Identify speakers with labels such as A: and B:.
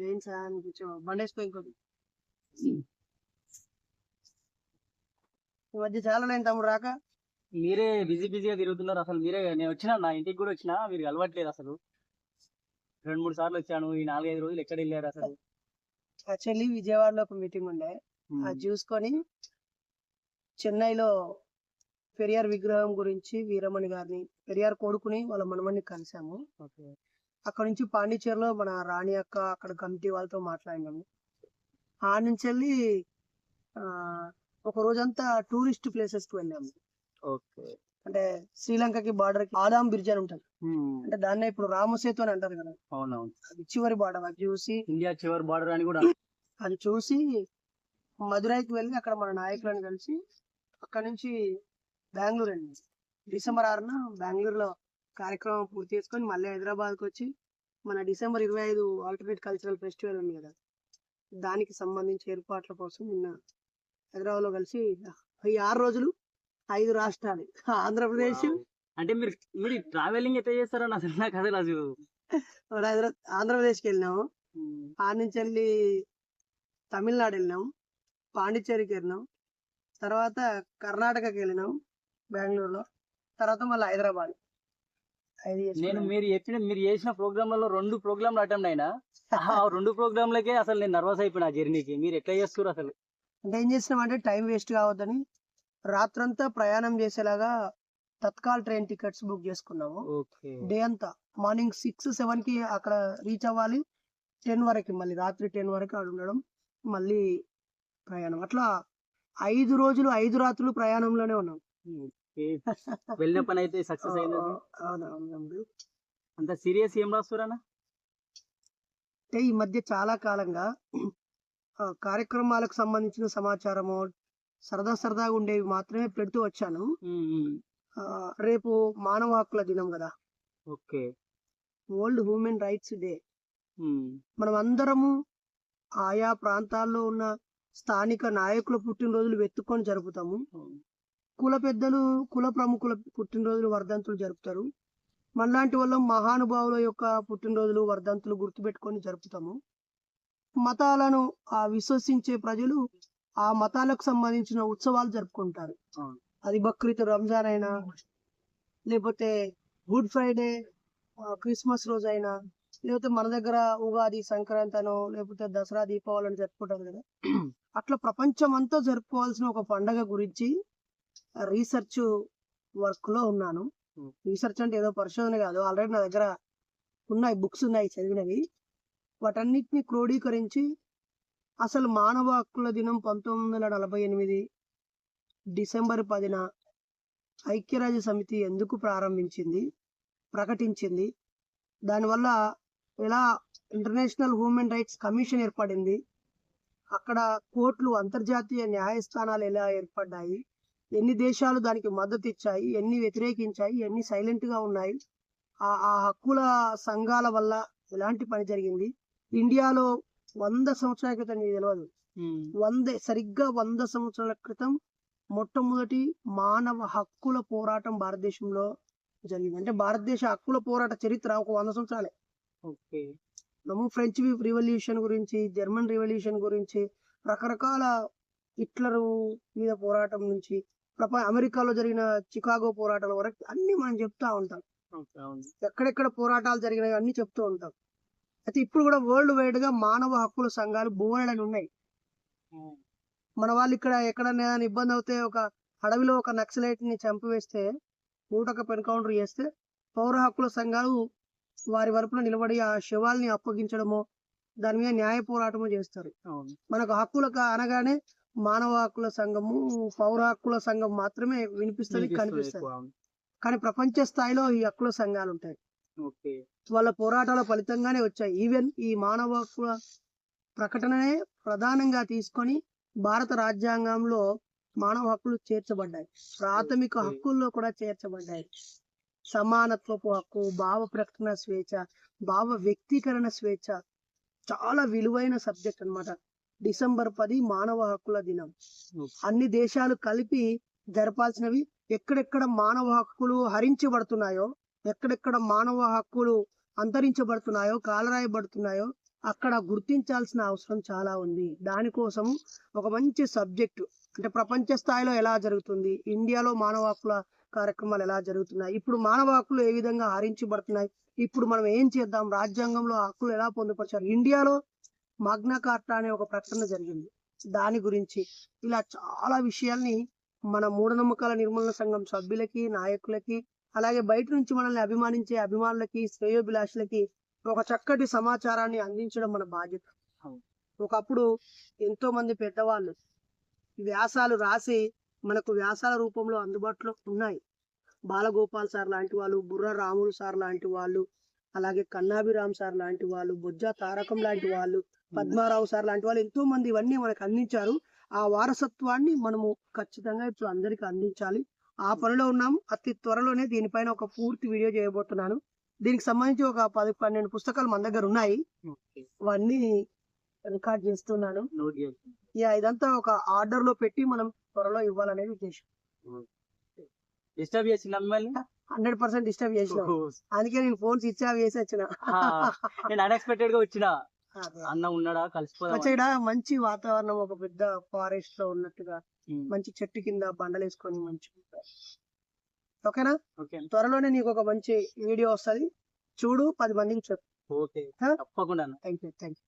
A: Jains అని కొంచెం బండేసుకో ఇంకోటి ఈ మధ్య చాలా నేను తమ్ముడు రాక.
B: మీరే బిజీ బిజీగా తిరుగుతున్నారు. అసలు మీరే నేను వచ్చినా నా ఇంటికి కూడా వచ్చినా మీరు కలవట్లేదు అసలు. రెండు మూడు సార్లు వచ్చాను. ఈ నాలుగైదు రోజులు ఎక్కడ వెళ్ళారు అసలు?
A: యాక్చువల్లీ విజయవాడలో ఒక మీటింగ్ ఉండే. అది చూసుకొని చెన్నైలో పెరియార్ విగ్రహం గురించి వీరమణి గారిని పెరియార్ కొడుకుని వాళ్ళ మనమని కలిసాము. అక్కడ నుంచి పాండిచేరిలో మన రాణి అక్క అక్కడ కమిటీ వాళ్ళతో మాట్లాడినాము. ఆ నుంచి వెళ్ళి ఒక రోజంతా టూరిస్ట్ ప్లేసెస్కి వెళ్ళాము.
B: ఓకే.
A: అంటే శ్రీలంకకి బార్డర్కి ఆదాం బ్రిడ్జ్ అని ఉంటుంది. అంటే దాన్నే ఇప్పుడు రామసేతు అని అంటారు కదా.
B: అవునవును.
A: అది చివరి బార్డర్ అది చూసి
B: ఇండియా చివరి బార్డర్ అని కూడా
A: అది చూసి మదురైకి వెళ్ళి అక్కడ మన నాయకులను కలిసి అక్కడ నుంచి బెంగళూరు అండి డిసెంబర్ ఆరున బెంగళూరులో కార్యక్రమం పూర్తి చేసుకొని మళ్ళీ హైదరాబాద్కి వచ్చి మన డిసెంబర్ ఇరవై ఐదు ఆల్టర్నేట్ కల్చరల్ ఫెస్టివల్ ఉంది కదా దానికి సంబంధించి ఏర్పాట్ల కోసం నిన్న హైదరాబాద్లో కలిసి ఈ ఆరు రోజులు ఐదు రాష్ట్రాలు ఆంధ్రప్రదేశ్
B: అంటే మీరు మీరు ట్రావెలింగ్ ఎట్లా చేస్తారని అసలు నాకు అసలు అసలు
A: హైదరాబాద్ ఆంధ్రప్రదేశ్కి వెళ్ళినాము. ఆ నుంచి వెళ్ళి తమిళనాడు వెళ్ళినాం పాండిచ్చేరికి వెళ్ళినాం తర్వాత కర్ణాటకకి వెళ్ళినాం బెంగళూరులో తర్వాత మళ్ళీ హైదరాబాద్.
B: నేను. మీరు చెప్పిన మీరు చేసిన ప్రోగ్రాంలలో రెండు ప్రోగ్రాంలు అటెండ్ అయినా. ఆ రెండు ప్రోగ్రాంలకే అసలు నేను నర్వస్ అయిపోయినా ఆ జర్నీకి మీరు ఎట్లా చేస్తారు అసలు?
A: అంటే ఏం చేసినాం అంటే టైం వేస్ట్ కావద్దని రాత్రంతా ప్రయాణం చేసేలాగా తత్కాల్ ట్రైన్ టికెట్స్ బుక్ చేసుకున్నాము.
B: ఓకే.
A: డే అంతా. మార్నింగ్ సిక్స్ సెవెన్కి అక్కడ రీచ్ అవ్వాలి. టెన్ వరకు మళ్ళీ రాత్రి టెన్ వరకు అక్కడ ఉండడం మళ్ళీ ప్రయాణం. అట్లా ఐదు రోజులు ఐదు రాత్రులు ప్రయాణంలోనే ఉన్నాం.
B: వెళ్ళిన పని అయితే సక్సెస్ అయింది? అంత సీరియస్ ఏం రాస్తున్నా
A: అంటే ఈ మధ్య చాలా కాలంగా కార్యక్రమాలకు సంబంధించిన సమాచారము సరదా సరదాగా ఉండేవి మాత్రమే పెడుతూ వచ్చాను. రేపు మానవ హక్కుల దినం కదా.
B: Okay.
A: World human rights day. మనం అందరము ఆయా ప్రాంతాల్లో ఉన్న స్థానిక నాయకుల పుట్టినరోజులు వెతుక్కొని జరుపుతాము. కుల పెద్దలు కుల ప్రముఖుల పుట్టినరోజులు వర్ధంతులు జరుపుతారు. మనలాంటి వాళ్ళం మహానుభావుల యొక్క పుట్టినరోజులు వర్ధంతులు గుర్తుపెట్టుకొని జరుపుతాము. మతాలను ఆ విశ్వసించే ప్రజలు ఆ మతాలకు సంబంధించిన ఉత్సవాలు జరుపుకుంటారు. అది బక్రీద్ రంజాన్ అయినా లేకపోతే గుడ్ ఫ్రైడే క్రిస్మస్ రోజు అయినా లేకపోతే మన దగ్గర ఉగాది సంక్రాంతి అనో లేకపోతే దసరా దీపావళి అని జరుపుకుంటారు కదా. అట్లా ప్రపంచం అంతా జరుపుకోవాల్సిన ఒక పండగ గురించి రీసెర్చ్ వర్క్లో ఉన్నాను. రీసెర్చ్ అంటే ఏదో పరిశోధన కాదు. ఆల్రెడీ నా దగ్గర ఉన్నాయి బుక్స్ ఉన్నాయి చదివినవి. వాటన్నిటిని క్రోడీకరించి అసలు మానవ హక్కుల దినం పంతొమ్మిది వందల నలభై ఎనిమిది డిసెంబర్ పదిన ఐక్యరాజ్య సమితి ఎందుకు ప్రారంభించింది ప్రకటించింది? దానివల్ల ఎలా ఇంటర్నేషనల్ హ్యూమన్ రైట్స్ కమిషన్ ఏర్పడింది? అక్కడ కోర్టులు అంతర్జాతీయ న్యాయస్థానాలు ఎలా ఏర్పడ్డాయి? ఎన్ని దేశాలు దానికి మద్దతు ఇచ్చాయి ఎన్ని వ్యతిరేకించాయి ఎన్ని సైలెంట్గా ఉన్నాయి ఆ ఆ హక్కుల సంఘాల వల్ల ఎలాంటి పని జరిగింది? ఇండియాలో వంద సంవత్సరాల క్రితం నీకు తెలియదు వంద సరిగ్గా వంద సంవత్సరాల క్రితం మొట్టమొదటి మానవ హక్కుల పోరాటం భారతదేశంలో జరిగింది. అంటే భారతదేశ హక్కుల పోరాట చరిత్ర ఒక వంద సంవత్సరాలే.
B: ఓకే.
A: మనము ఫ్రెంచ్ రివల్యూషన్ గురించి జర్మన్ రివల్యూషన్ గురించి రకరకాల హిట్లర్ మీద పోరాటం నుంచి అమెరికాలో జరిగిన చికాగో పోరాటాల వరకు అన్ని మనం చెప్తా ఉంటాం. ఎక్కడెక్కడ పోరాటాలు జరిగినాయి అన్ని చెప్తూ ఉంటాం. అయితే ఇప్పుడు కూడా వరల్డ్ వైడ్గా మానవ హక్కుల సంఘాలు బోలెడని ఉన్నాయి. మన వాళ్ళు ఇక్కడ ఎక్కడైనా ఇబ్బంది అవుతే ఒక అడవిలో ఒక నక్సలైట్ని చంపివేస్తే నూటొక ఎన్కౌంటర్ చేస్తే పౌర హక్కుల సంఘాలు వారి వరపున నిలబడి ఆ శవాల్ని అప్పగించడమో దాని మీద న్యాయ పోరాటము చేస్తారు. మనకు హక్కులకు అనగానే మానవ హక్కుల సంఘము పౌర హక్కుల సంఘం మాత్రమే వినిపిస్తుంది కనిపిస్తుంది. కానీ ప్రపంచ స్థాయిలో ఈ హక్కుల సంఘాలు ఉంటాయి. వాళ్ళ పోరాటాల ఫలితంగానే వచ్చాయి. ఈవెన్ ఈ మానవ హక్కుల ప్రకటననే ప్రధానంగా తీసుకొని భారత రాజ్యాంగంలో మానవ హక్కులు చేర్చబడ్డాయి. ప్రాథమిక. హక్కుల్లో కూడా చేర్చబడ్డాయి. సమానత్వపు హక్కు భావ ప్రకటన స్వేచ్ఛ భావ వ్యక్తీకరణ స్వేచ్ఛ చాలా విలువైన సబ్జెక్ట్ అన్నమాట. డిసెంబర్ పది మానవ హక్కుల దినం. అన్ని దేశాలు కలిపి జరపాల్సినవి ఎక్కడెక్కడ మానవ హక్కులు హరించబడుతున్నాయో ఎక్కడెక్కడ మానవ హక్కులు అంతరించబడుతున్నాయో కాలరాయబడుతున్నాయో అక్కడ గుర్తించాల్సిన అవసరం చాలా ఉంది. దానికోసం ఒక మంచి సబ్జెక్ట్ అంటే ప్రపంచ స్థాయిలో ఎలా జరుగుతుంది ఇండియాలో మానవ హక్కుల కార్యక్రమాలు ఎలా జరుగుతున్నాయి ఇప్పుడు మానవ హక్కులు ఏ విధంగా హరించబడుతున్నాయి ఇప్పుడు మనం ఏం చేద్దాం రాజ్యాంగంలో హక్కులు ఎలా పొందుపరిచారు ఇండియాలో మాగ్నా కార్టా అనే ఒక ప్రకటన జరిగింది. దాని గురించి ఇలా చాలా విషయాల్ని మన మూఢనమ్మకాల నిర్మూలన సంఘం సభ్యులకి నాయకులకి అలాగే బయట నుంచి మనల్ని అభిమానించే అభిమానులకి శ్రేయోభిలాషులకి ఒక చక్కటి సమాచారాన్ని అందించడం మన బాధ్యత. ఒకప్పుడు ఎంతో మంది పెద్దవాళ్ళు వ్యాసాలు రాసి మనకు వ్యాసాల రూపంలో అందుబాటులో ఉన్నాయి. బాలగోపాల్ సార్ లాంటి వాళ్ళు బుర్ర రాములు సార్ లాంటి వాళ్ళు అలాగే కన్నాభిరామ్ సార్ లాంటి వాళ్ళు బొజ్జా తారకం లాంటి వాళ్ళు పద్మారావు సార్ లాంటి వాళ్ళు ఎంతో మంది ఇవన్నీ మనకు అందించారు. ఆ వారసత్వాన్ని మనము ఖచ్చితంగా ఇప్పుడు అందరికి అందించాలి. ఆ పనిలో ఉన్నాం అతి త్వరలోనే దీనిపైన ఒక పూర్తి వీడియో చేయబోతున్నాను. దీనికి సంబంధించి ఒక పది పన్నెండు పుస్తకాలు మన దగ్గర ఉన్నాయి. అవన్నీ రికార్డ్ చేస్తున్నాను. ఇదంతా ఒక ఆర్డర్లో పెట్టి మనం త్వరలో ఇవ్వాలనేది ఉద్దేశం.
B: డిస్టర్బ్ చేసిన
A: హండ్రెడ్ పర్సెంట్ డిస్టర్బ్ చేసిన. అందుకే నేను ఫోన్ స్విచ్ ఆఫ్ చేసి వచ్చిన
B: నేను అన్ఎక్స్పెక్టెడ్గా వచ్చిన అన్న ఉన్నాడా కలిసిపోదాం
A: వచ్చేడ మంచి వాతావరణం ఒక పెద్ద ఫారెస్ట్లో ఉన్నట్టుగా మంచి చెట్టు కింద బండలు వేసుకొని మంచి ఓకేనా?
B: ఓకే.
A: త్వరలోనే నీకు ఒక మంచి వీడియో వస్తది. చూడు పది మందికి చెప్పు.
B: ఓకే? తప్పకుండా.
A: Thank you thank you